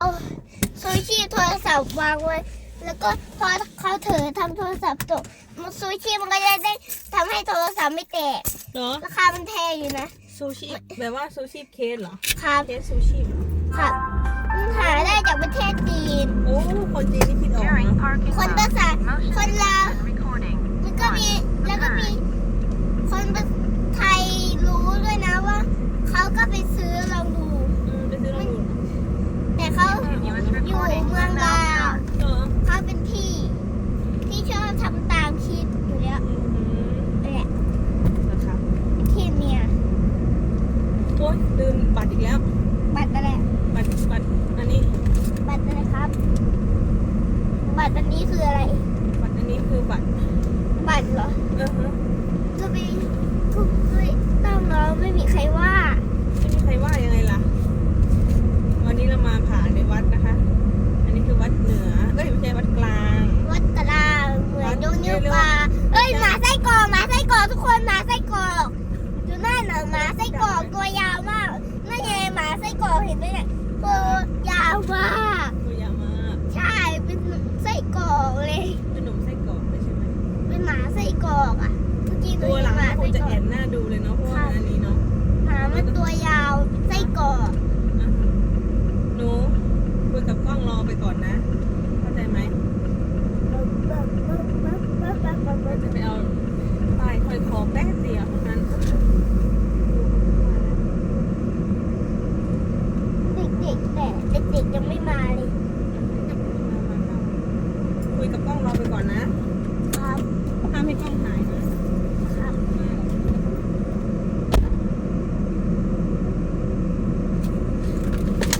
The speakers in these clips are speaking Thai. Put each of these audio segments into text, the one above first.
เอาโซชีโทรศัพท์วางไว้ แล้วก็พอเขาถือทำโทรศัพท์ตกมันซูชิมันก็จะได้ทำให้โทรศัพท์ไม่แตกเหรอราคามันแพงอยู่นะซูชิแบบว่าซูชิเคสเหรอครับเคสซูชิเหรอครับมันหาได้จากประเทศจีน โอ้ คนจีนนี่คิดออก During นะ parking คน mode, ภาษา motion คนลาว and recording. มันก็มีแล้วก็มีคนไทยรู้ด้วยนะว่า เขาก็ไปซื้อลองดู อืมไปซื้อลองดู แต่เขา Continuous อยู่ recording เมือง will ลา now ว start. เหรอ เขาเป็นพี่ที่ชอบทำตามคลิปอยู่แล้ว อืม นั่นแหละ นะครับ ที่เมีย โอ้ยลื มบัตรอีกแล้ว บัตรอะไร บัตรบัตรอันนี้ บัตรอะไรครับ บัตรอันนี้คืออะไร บัตรอันนี้คือบัตร บัตรเหรอ เออฮะ ก็ไม่ก็ไม่ต้องร้องไม่มีใครว่า ไม่มีใครว่ายังไงล่ะ วันนี้เรามาผ่านในวัดนะคะ อันนี้คือวัดเหนือ เอ้ยไม่ใช่วัดกลาง วัดกระลางเหมือนยกนิ้ว เร็วๆ กลางเอ้ยหมาไส้กรอกหมาไส้กรอกทุกคนหมาไส้กรอกดูหน้าหนังหมาไส้กรอกตัวยาวมากนั่นไงหมาไส้กรอกเห็นไหมเนี่ยตัวยาวมาก ตัวยาวมาก ใช่เป็นไส้กรอกเลย เป็นหนุ่มไส้กรอกเลยใช่ไหม เป็นหมาไส้กรอกอะเมื่อกี้หนู ตัว เห็ หลั น ง หมา ค ไส้ งจะ กรอ แอน ก หน้าดูเลยเนาะ เพราะว่าอันนี้เนาะ หมามันตัวยาวไส้กรอก อ่าฮะหนูคุยกับกล้องรอไปก่อนนะ เข้าใจไหมเราจะไปเอา ป้ายห้อยคอแป๊บเดียวเท่านั้น เด็กๆแต่เด็กๆยังไม่มาเลย คุยกับกล้องรอไปก่อนนะครับ ห้ามให้กล้องหายนะครับ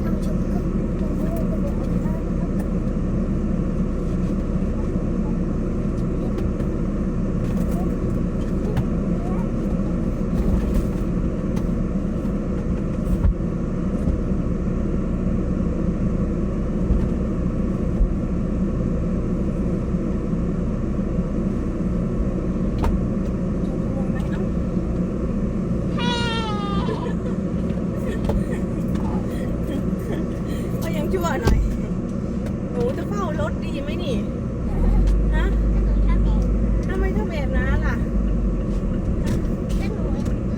ท่านผู้ชมก็แฮ่ ก็ยังชั่วหน่อย หนูจะเฝ้ารถดีไหมนี่ ฮะหนูชอบเองทำไมทำแบบนั้นล่ะแต่หนู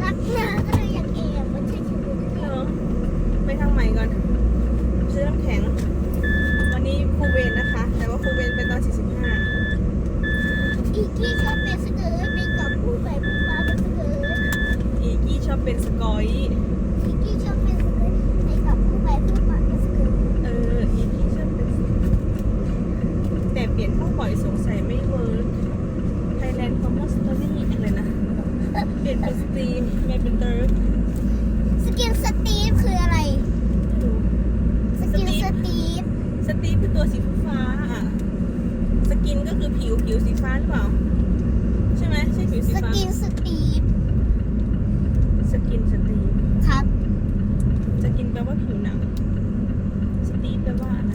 รักนะก็เลยอยากเองมันใช่ชีวิตเหรอ ไปทางใหม่ก่อน ซื้อน้ำแข็ง วันนี้ครูเวนนะคะ แต่ว่าครูเวนเป็นตอน 45 อีกที่ชอบเป็นสเกิร์ตไปกับผู้ใหญ่ผู้ฟ้าเป็นสเกิร์ตอีกี้ชอบเป็นสกอย อีกที่ชอบเป็นสเกิร์ตไปกับผู้ใหญ่ผู้ฟ้าเป็นสเกิร์ต เออ อีกี้ชอบเป็นแต่เปลี่ยนเข้า บ่อยสงสัยไม่เวิร์กไทยแลนด์คอมมอนสตอรี่อะไรนะ เปลี่ยนเป็นสตรีมไม่เป็นเติร์ดสกินสตีฟคืออะไรไม่รู้สกินสตีฟสตีฟคือตัวสีฟ้าอะสกินก็คือผิวผิวสีฟ้าหรือเปล่า ใช่ไหมใช่ผิวสีสฟ้า กินสตีฟสกินสตีฟครับ สกินแปลว่าผิวหนัง สตีฟแปลว่าอะไร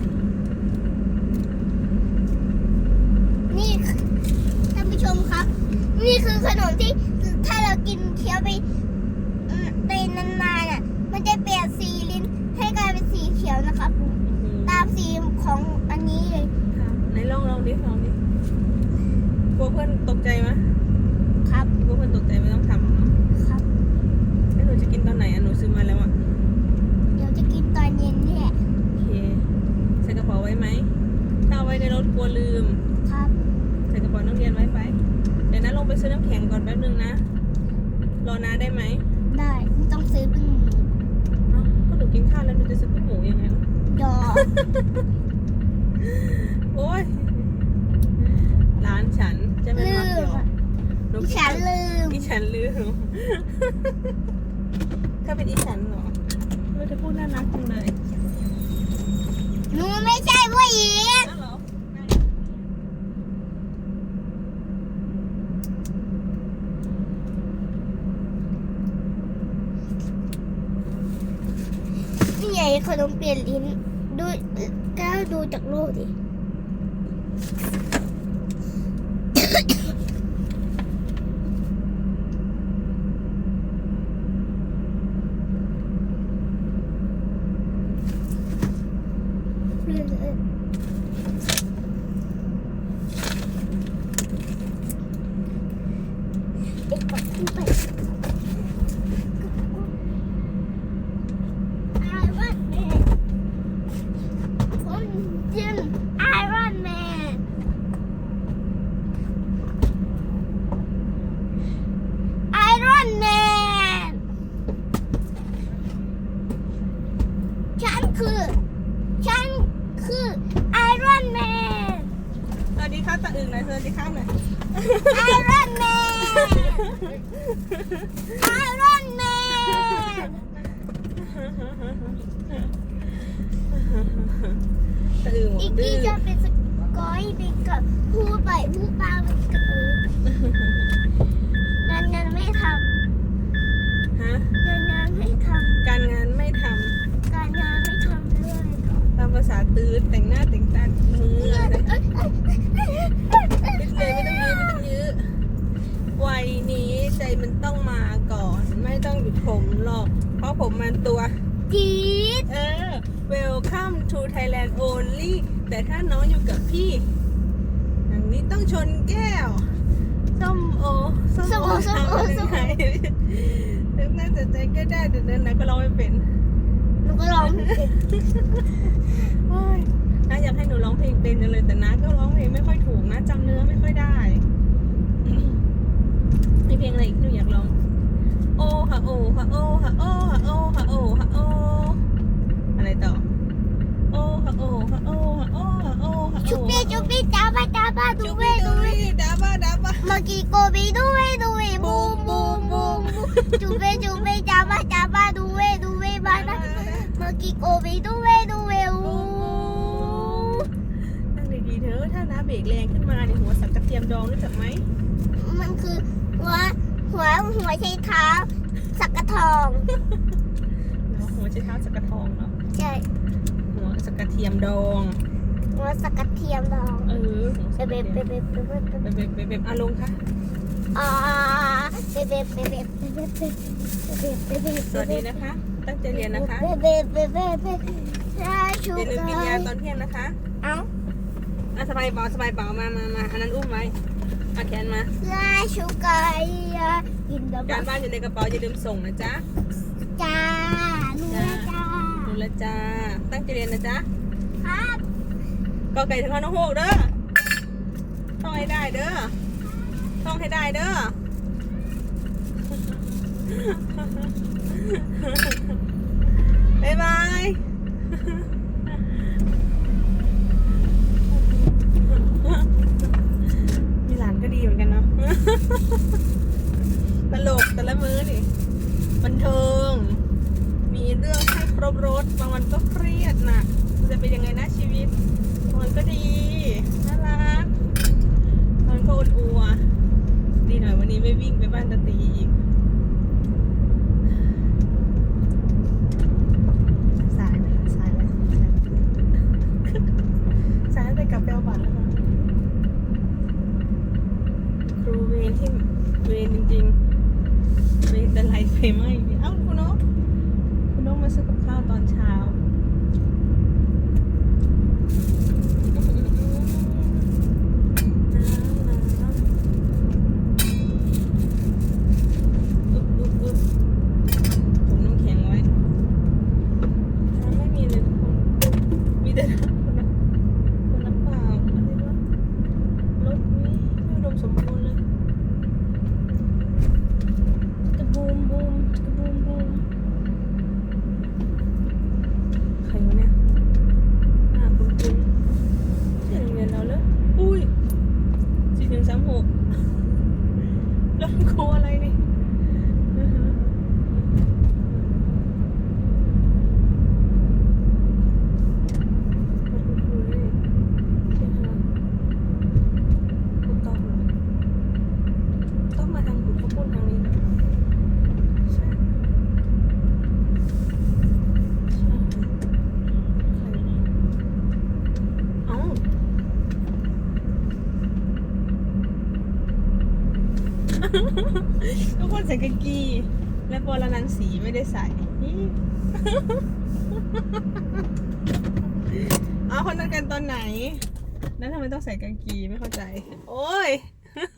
นี่คือท่านผู้ชมครับ นี่คือ ขนมที่ถ้าเรากินเคี้ยวไปอืมไปนานๆอะ มันจะเปลี่ยนสีลิ้นให้กลายเป็นสีเขียวนะครับ ตามสีของอันนี้เลยครับไหนลองลองดิลองดิกลัวเพื่อนตกใจไหมครับกลัวเพื่อนตกใจ ไปซื้อน้ำแข็งก่อนแป๊บนึงนะ รอนาได้ไหมได้ไม่ต้องซื้อเป็นหมูเอ้าก็หนูกินข้าวแล้วหนูจะซื้อเป็นหมูยังไงล่ะดอก โอ้ยร้านฉันจะไม่ลืมักหยมอกอะหนูดิฉันลืมดิฉันลืมถ้าเป็นดิฉันเหรอเราจะพูดน่ารักจังเลย หนูไม่ใช่ผู้หญิง อ้าวเหรอ นี่ไงขนมเปลี่ยนลิ้นดูก้าวดูจากรูปดิ เด็กปักขึ้นไปไอรอนแมนคนยินไอรอนแมนไอรอนแมนฉันคือ ฉันคือไอรอนแมน สวัสดีครับตาอึ่งหน่อยสวัสดีครับหน่อย ไอรอนแมนไอรอนแมน ตาอึ่งอีกดื้ที่อจะเป็นสกอยไปกับผู้ไปผู้ปาไปกับเอองานงานไม่ทฮะำงานงานไม่ทการงานไม่ทำการงานไม่ทำเรื่องอะไรต่อำตามภาษาตื้อแต่งหน้าแต่งตามือเอ้อะไรยเอ้ยเอ้ยเอ้ยเอ้ยคิดเลยไม่ต้องยื้อไม่ต้องยื้อวัยนี้ใจมันต้องมาก่อน ไม่ต้องหยุดผมหรอก เพราะผมมันตัว จี๊ด เออ Welcome to Thailand only แต่ถ้าน้องอยู่กับพี่ อย่างนี้ต้องชนแก้ว ส้มโอ ส้มโอทำยังไงเดินหน้าแต่ใจก็ได้แต่เดินไหนก็ร้องไม่เป็นหนูก็ร้องเพลงโอ้ยน้าอยากให้หนูร้องเพลงเป็นจังเลยแต่น้าก็ร้องเพลงไม่ค่อยถูกนะจำเนื้อไม่ค่อยได้ มีเพลงอะไรอีกที่หนูอยากร้อง โอฮะโอฮะโอฮะโอฮะโอฮะโอฮะโออะไรต่อ โอฮะโอฮะโอฮะโอฮะโอฮะโอชุบปี้ชุบปี้จ้าบ้าจ้าบ้าดูจุ๊บเว้ดูดูเว้ดาบ้าดาบ้าเมื่อกี้โกบีดูเว้ดูเว้บูมบูมบูมจูเว้จูเว้จ้าบ้าจ้าบ้าดูเว้ดูเว้บ้าบ้าเมื่อกี้โกบีดูเว้ดูเว้อูนั่งดีๆเถอะถ้าน้าเบรกแรงขึ้นมาเนี่ยหัวสักกระเทียมดองรู้จักไหมมันคือหัวหัวหัวใช้เท้าสักกระทองหัวใช้เท้าสักกระทองเนาะใช่หัว สักกระเทียมดองหัวสักกระเทียมดองเออหัวสักเบกระเบเทียมเบเบเบเบเบเบบเบบเบบอาลงค่ะอ่าเบเบเบเบเบเบเบเบเบเบสวัสดีนะคะ ตั้งใจเรียนนะคะเบเบเบเบเบราชูอย่าลืมกินยาตกาอนเที่ยงนะคะ เอ้าอะสบายเบาสบายเบามามามาอันนั้นอุ้มไว้เอาแขนมาราชูกายากินดับการบ้านอยู่ในกระเป๋าอย่าลืมส่งนะจ๊ะจ้าลูกจ้าดู แลจ้า ตั้งใจเรียนนะจ๊ะครับก็ไก่ถึงข้าวน้องโฮกเด้อต้องให้ได้เด้อต้องให้ได้เด้อ บ๊ายบาย มีหลานก็ดีเหมือนกันเนาะ ตลกแต่ละมื้อนี่บันเทิง มีเรบรถบางวันก็เครียดหนักจะเป็นยังไงนะชีวิตบางวันก็ดีน่ารักบางวันก็อดอัวดีหน่อยวันนี้ไม่วิ่งไปบ้านตาตีอีก สายนะคะสายแล้วสายตั้งแต่กลับไปเอาบัตรแล้วค่ะครูเวรที่เวรจริงๆ เวรแต่ไรไฟไหม้เอ้าคุณนกคุณนกมาซื้อกับข้าวตอนเช้า อึ๊บอึ๊บอึ๊บถุงน้ำแข็งไว้น้ำไม่มีเลยทุกคน มีแต่น้ำคนละคนละเปล่าอะไรวะรถนี้ไม่อุดมสมบูรณ์เลยกระบูมบูมกระบูมบูมใครวะเนี่ยหน้าคุ้นๆใช่โรงเรียนเราเลยอุ้ยสี่ถึงสามหกรถครูอะไรนี่ อือฮึต้องมาทางกุดเขาพูดทางนี้นะใช่ใช่ใครเอ้า ทุกคนใส่กางกีและโบราณันสีไม่ได้ใส่เอาเอาคนนัดกันตอนไหน แล้วทำไมต้องใส่กางกีไม่เข้าใจ โอ้ย